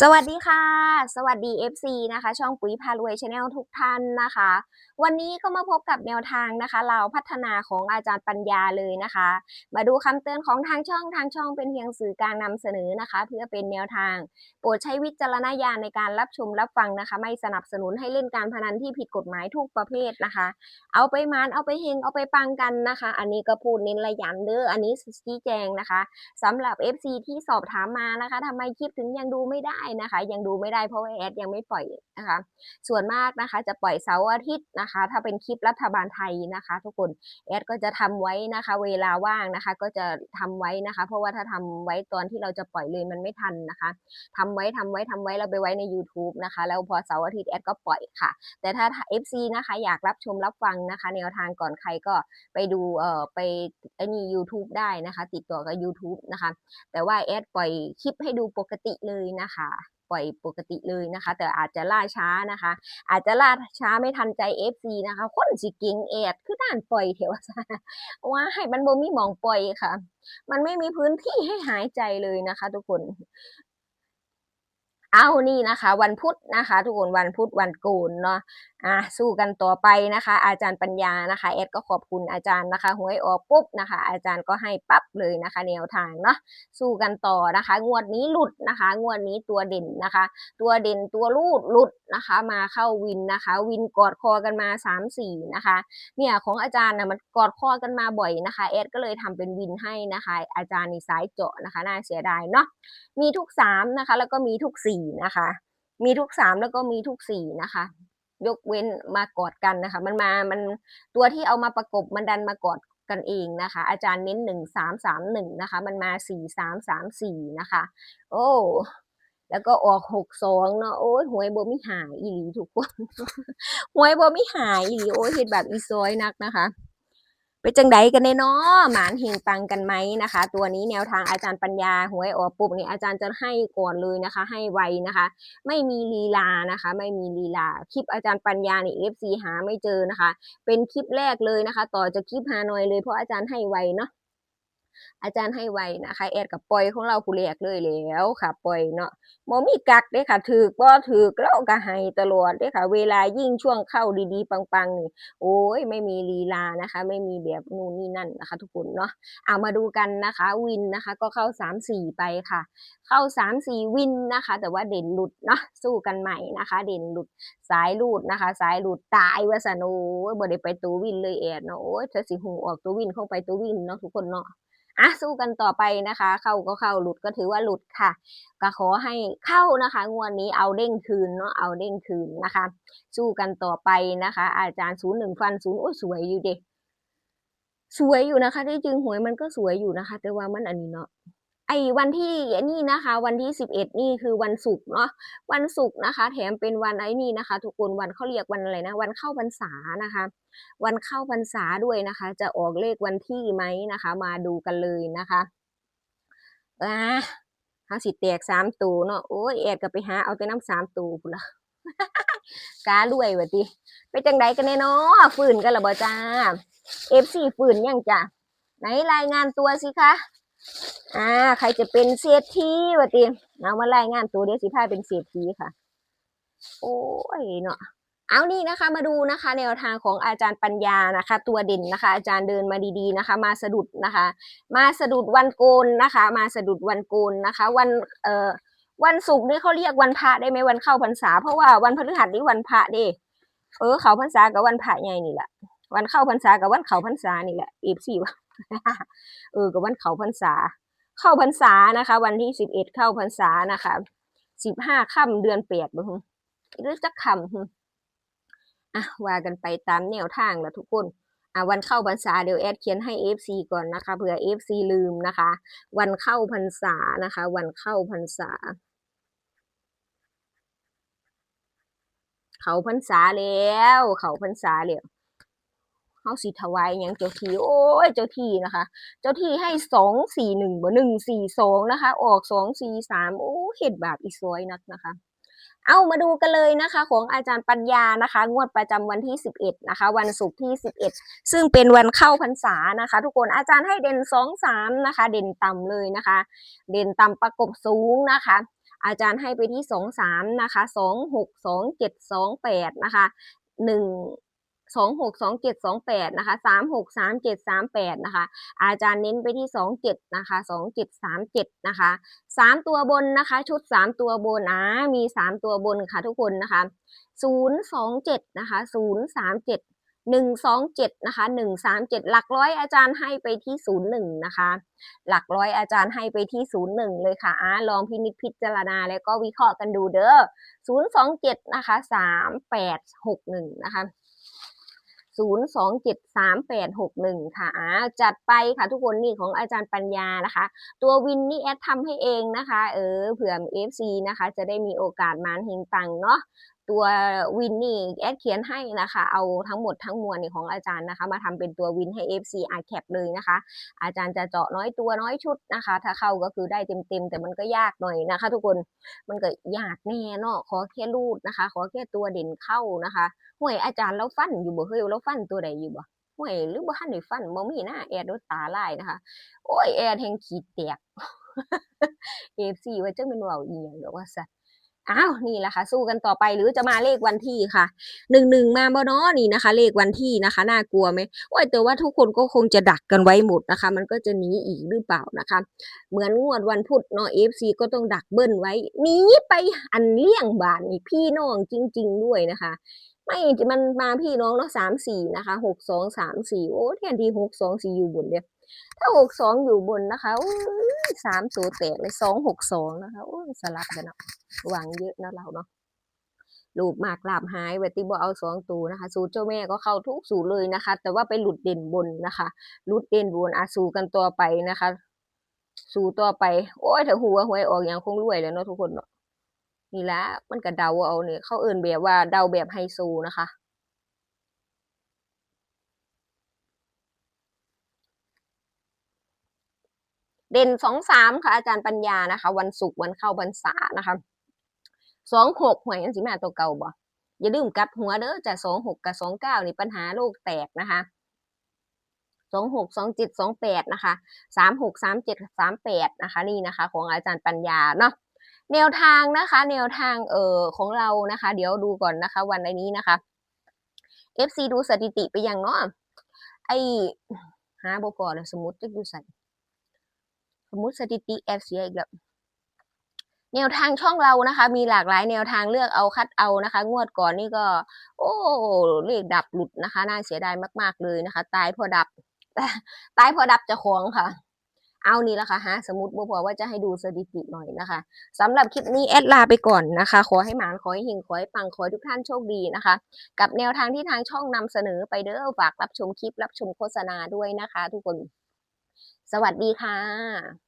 สวัสดีค่ะ สวัสดี FC นะคะ ช่องปุ๋ยพารวยชาแนลทุกท่านนะคะ วันนี้ก็มาพบกับแนวทางนะคะ เราพัฒนาของอาจารย์ปัญญาเลยนะคะ มาดูคำเตือนของทางช่องทางช่องเป็นเพียงสื่อกลารนำเสนอนะคะ เพื่อเป็นแนวทาง โปรดใช้วิจารณญาณในการรับชมรับฟังนะคะ ไม่สนับสนุนให้เล่นการพนันที่ผิดกฎหมายทุกประเภทนะคะ เอาไปมานเอาไปเฮงเอาไปปังกันนะคะ อันนี้ก็พูดเน้นระยันเด้ออันนี้ชี้แจงนะคะสำหรับ FC ที่สอบถามมานะคะทำไมคลิปถึงยังดูไม่ได้นะคะ ยังดูไม่ได้เพราะว่าแอดยังไม่ปล่อยนะคะ ส่วนมากนะคะจะปล่อยเสาร์อาทิตย์นะคะ ถ้าเป็นคลิปรัฐบาลไทยนะคะ ทุกคนแอดก็จะทำไว้นะคะ เวลาว่างนะคะ ก็จะทำไว้นะคะ เพราะว่าถ้าทำไว้ตอนที่เราจะปล่อยเลยมันไม่ทันนะคะทำไว้ทำไว้ทำไว้เราไปไว้ใน YouTube นะคะ แล้วพอเสาร์อาทิตย์แอดก็ปล่อยค่ะ แต่ถ้า FC นะคะอยากรับชมรับฟังนะคะ แนวทางก่อนใครก็ไปดูเอ่อไปไอ้นี่ YouTube ได้นะคะ ติดต่อกับ YouTube นะคะ แต่ว่าแอดปล่อยคลิปให้ดูปกติเลยนะคะปล่อยปกติเลยนะคะ แต่อาจจะล่าช้านะคะ อาจจะล่าช้าไม่ทันใจ FC นะคะ คนสิเก่งแอดคือด้านปล่อยเถวซะว่าให้มันบ่มีมองปล่อยค่ะ มันไม่มีพื้นที่ให้หายใจเลยนะคะ ทุกคนเอานี่นะคะ วันพุธนะคะ ทุกคนวันพุธวันโกนเนาะ อะสู้กันต่อไปนะคะ อาจารย์ปัญญานะคะแอดก็ขอบคุณอาจารย์นะคะหวยออกปุ๊บนะคะ อาจารย์ก็ให้ปั๊บเลยนะคะ แนวทางเนาะสู้กันต่อนะคะ งวดนี้หลุดนะคะ งวดนี้ตัวเด่นนะคะ ตัวเด่นตัวรูดหลุดนะคะ มาเข้าวินนะคะ วินกอดคอกันมา3ามสี่นะคะ เนี่ยของอาจารย์นะมันกอดคอกันมาบ่อยนะคะแอดก็เลยทำเป็นวินให้นะคะ อาจารย์ในสายเจาะนะคะน่าเสียดายเนาะมีทุกสามนะคะ แล้วก็มีทุกสี่นะคะ มีทุกสามแล้วก็มีทุกสี่นะคะ ยกเว้นมากอดกันนะคะ มันมามันตัวที่เอามาประกบมันดันมากอดกันเองนะคะ อาจารย์เน้นหนึ่งสามสามหนึ่งนะคะ มันมาสี่สามสามสี่นะคะ โอ้แล้วก็ออกหกสองเนาะโอ้ยหวยบ่มีหายอีหลีทุกคนหวยบ่มีหายอีหลีโอ้ยเห็นแบบอีซอยนักนะคะ เป็นจังใดกันแน่เนาะหมานเฮงปังกันไหมนะคะ ตัวนี้แนวทางอาจารย์ปัญญาหวยออกปุ๊บนี่อาจารย์จะให้ก่อนเลยนะคะ ให้ไวนะคะ ไม่มีลีลานะคะ ไม่มีลีลาคลิปอาจารย์ปัญญานี่ FC หาไม่เจอนะคะ เป็นคลิปแรกเลยนะคะ ต่อจากคลิปฮานอยเลยเพราะอาจารย์ให้ไวเนาะ อาจารย์ให้ไวนะคะแอดกับปล่อยของเราผู้แรกเลยแล้วค่ะ ปล่อยเนาะบ่มีกักเด้ค่ะถือบ่ถือเราก็ให้ตลอดเด้ค่ะ เวลายิ่งช่วงเข้าดีๆ ปังๆนี่โอ้ยไม่มีลีลานะคะ ไม่มีแบบนู่นนี่นั่นนะคะ ทุกคนเนาะเอามาดูกันนะคะ วินนะคะ ก็เข้าสามสี่ไปค่ะ เข้าสามสี่วินนะคะ แต่ว่าเด่นหลุดเนาะสู้กันใหม่นะคะ เด่นหลุดสายหลุดนะคะ สายหลุดตายว่าสนโอ้ยบ่ได้ไปตัววินเลยแอดเนาะโอ้ยถ้าสิหูออกตัววินเข้าไปตัววินเนาะทุกคนเนาะ อะสู้กันต่อไปนะคะ เข้าก็เข้าหลุดก็ถือว่าหลุดค่ะ ก็ขอให้เข้านะคะ งวดนี้เอาเด้งคืนเนาะเอาเด้งคืนนะคะ สู้กันต่อไปนะคะ อาจารย์ศูนย์หนึ่งฟันศูนย์โอ้สวยอยู่เด็สวยอยู่นะคะที่จริงหวยมันก็สวยอยู่นะคะ แต่ว่ามันอันนี้เนาะ ไอ้วันที่นี่นะคะ วันที่สิบเอ็ดนี่คือวันศุกร์เนาะวันศุกร์นะคะ แถมเป็นวันไอ้นี่นะคะ ทุกคนวันเขาเรียกวันอะไรนะ วันเข้าพรรษานะคะ วันเข้าพรรษาด้วยนะคะ จะออกเลขวันที่ไหมนะคะ มาดูกันเลยนะคะอ่าเฮาสิแตกสามตัวเนาะโอ้ยแอดก็ไปหาเอาแต่น้ำสามตัวพุ่นละการวยว่าติไปจังใดกันแน่นาะฟื้นกันละบ่จ้า FC ฟื้นยังจ้ะไหนรายงานตัวสิคะ อ่า ใครจะเป็นเศรษฐีว่าติเอามารายงานตัวเดี๋ยวสิพาเป็นเศรษฐีค่ะ โอ้ยเนาะเอานี่นะคะมาดูนะคะแนวทางของอาจารย์ปัญญานะคะ ตัวเด่นนะคะ อาจารย์เดินมาดีๆนะคะ มาสะดุดนะคะ มาสะดุดวันโกนนะคะ มาสะดุดวันโกนนะคะ วันเอ่อวันศุกร์นี่เขาเรียกวันพระได้ไหมวันเข้าพรรษา เพราะว่าวันพฤหัสนี่วันพระเด้เออเขาพรรษากับวันพระใหญ่นี่แหละวันเข้าพรรษากับวันเขาพรรษานี่แหละอีบสี่วะ เออกับวันเข้าพรรษา เข้าพรรษานะคะ วันที่สิบเอ็ดเข้าพรรษานะคะสิบห้าค่ำเดือนแปดบ่ฮึหรือจักค่ำอะว่ากันไปตามแนวทางแล้วทุกคนอะวันเข้าพรรษาเดี๋ยวแอดเขียนให้ FC ก่อนนะคะเผื่อ FC ลืมนะคะ วันเข้าพรรษานะคะ วันเข้าพรรษา เขาพรรษาแล้ว เขาพรรษาแล้ว เฮาสิถวายหยังเจ้าที่โอ้ยเจ้าที่นะคะ เจ้าที่ให้สองสี่หนึ่งบ่หนึ่งสี่สองนะคะ ออกสองสี่สามโอ้เห็ดแบบอีสวยนักนะคะเอามาดูกันเลยนะคะ ของอาจารย์ปัญญานะคะ งวดประจำวันที่ 11 นะคะ วันศุกร์ที่ 11 ซึ่งเป็นวันเข้าพรรษานะคะ ทุกคนอาจารย์ให้เด่น 2 3 นะคะ เด่นต่ำเลยนะคะ เด่นต่ำประกบสูงนะคะ อาจารย์ให้ไปที่สองสามนะคะสองหกสองเจ็ดสองแปดนะคะหนึ่ง สองหกสองเจ็ดสองแปดนะคะสามหกสามเจ็ดสามแปดนะคะ อาจารย์เน้นไปที่สองเจ็ดนะคะสองเจ็ดสามเจ็ดนะคะสามตัวบนนะคะ ชุดสามตัวบนอ่ามีสามตัวบนค่ะทุกคนนะคะศูนย์สองเจ็ดนะคะศูนย์สามเจ็ดหนึ่งสองเจ็ดนะคะหนึ่งสามเจ็ดหลักร้อยอาจารย์ให้ไปที่ศูนย์หนึ่งนะคะ หลักร้อยอาจารย์ให้ไปที่ศูนย์หนึ่งเลยค่ะอ่าลองพินิจพิจารณาแล้วก็วิเคราะห์กันดูเด้อศูนย์สองเจ็ดนะคะสามแปดหกหนึ่งนะคะ ศูนย์สองเจ็ดสามแปดหกหนึ่งค่ะอ่าจัดไปค่ะทุกคนนี่ของอาจารย์ปัญญานะคะ ตัววินนี่แอดทำให้เองนะคะ เออเผื่อ FC นะคะ จะได้มีโอกาสมานเฮงตังเนาะ ตัววินนี่แอดเขียนให้นะคะ เอาทั้งหมดทั้งมวลนี่ของอาจารย์นะคะ มาทำเป็นตัววินให้ FC อาแคปเลยนะคะ อาจารย์จะเจาะน้อยตัวน้อยชุดนะคะ ถ้าเข้าก็คือได้เต็มๆ แต่มันก็ยากหน่อยนะคะ ทุกคนมันก็ยากแน่เนาะขอแค่รูดนะคะ ขอแค่ตัวเด่นเข้านะคะห่วยอาจารย์เราฟันอยู่บ่เฮ้ยเราฟันตัวใดอยู่บ่ห่วยหรือบ่ทันได้ฟันบ่มีหน้าแอดโดนตาลายนะคะ โอ้ยแอดแห่งขีดแตก FC ว่าจังเป็นเว้าอีหยังดอกว่าซั่น อ้าวนี่แหละค่ะ สู้กันต่อไปหรือจะมาเลขวันที่ค่ะหนึ่งหนึ่งมาบ่เนาะนี่นะคะ เลขวันที่นะคะ น่ากลัวไหมโอ้ยแต่ว่าทุกคนก็คงจะดักกันไว้หมดนะคะ มันก็จะหนีอีกหรือเปล่านะคะ เหมือนงวดวันพุธเนาะ FC ก็ต้องดักเบิ้ลไว้หนีไปอันเลี่ยงบานนี่พี่น้องจริง ๆ ด้วยนะคะไม่มันมาพี่น้องเนาะสามสี่นะคะหกสองสามสี่โอ้แทนที่หกสองสี่อยู่บนเดียว ถ้าหกสองอยู่บนนะคะสามตัวแตกเลยสองหกสองนะคะโอ้สลับกันเนาะหวังเยอะนะเราเนาะลูกหมากลาบหายเวติบเอาสองตัวนะคะ สูตรเจ้าแม่ก็เข้าทุกสูตรเลยนะคะ แต่ว่าไปหลุดเด่นบนนะคะหลุดเด่นบนอาสูกันตัวไปนะคะ สู่ต่อไป โอ้ยถ้าหัวหวยออกอย่างคงรวยแล้วเนาะทุกคนเนาะนี่ละมันก็เดาเอาเนี่ยเขาเอินแบบว่าเดาแบบไฮโซนะคะ เด่นสองสามค่ะอาจารย์ปัญญานะคะ วันศุกร์วันเข้าพรรษานะคะสองหกหวยยังสิมาตัวเก่าบ่อย่าลืมกลับหัวเด้อจะสองหกกับสองเก้านี่ปัญหาโลกแตกนะคะสองหกสองเจ็ดสองแปดนะคะสามหกสามเจ็ดสามแปดนะคะ นี่นะคะ ของอาจารย์ปัญญาเนาะแนวทางนะคะ แนวทางเอ่อของเรานะคะ เดี๋ยวดูก่อนนะคะ วันในนี้นะคะ FC ดูสถิติไปยังเนาะไอหาบ่พอแล้วสมมติจะดูใส่ สมมุติสถิติแอปเสียอีกแล้วแนวทางช่องเรานะคะ มีหลากหลายแนวทางเลือกเอาคัดเอานะคะ งวดก่อนนี่ก็ โอ้เลขดับหลุดนะคะ น่าเสียดายมาก ๆเลยนะคะ ตายเพอดับตายเพอดับจะของค่ะ เอานี่ละค่ะฮะสมมติบ่พอว่าจะให้ดูสถิติหน่อยนะคะสำหรับคลิปนี้แอดลาไปก่อนนะคะ ขอให้หมานขอให้เฮงขอให้ปังขอให้ทุกท่านโชคดีนะคะ กับแนวทางที่ทางช่องนำเสนอไปเด้อฝากรับชมคลิปรับชมโฆษณาด้วยนะคะ ทุกคน สวัสดีค่ะ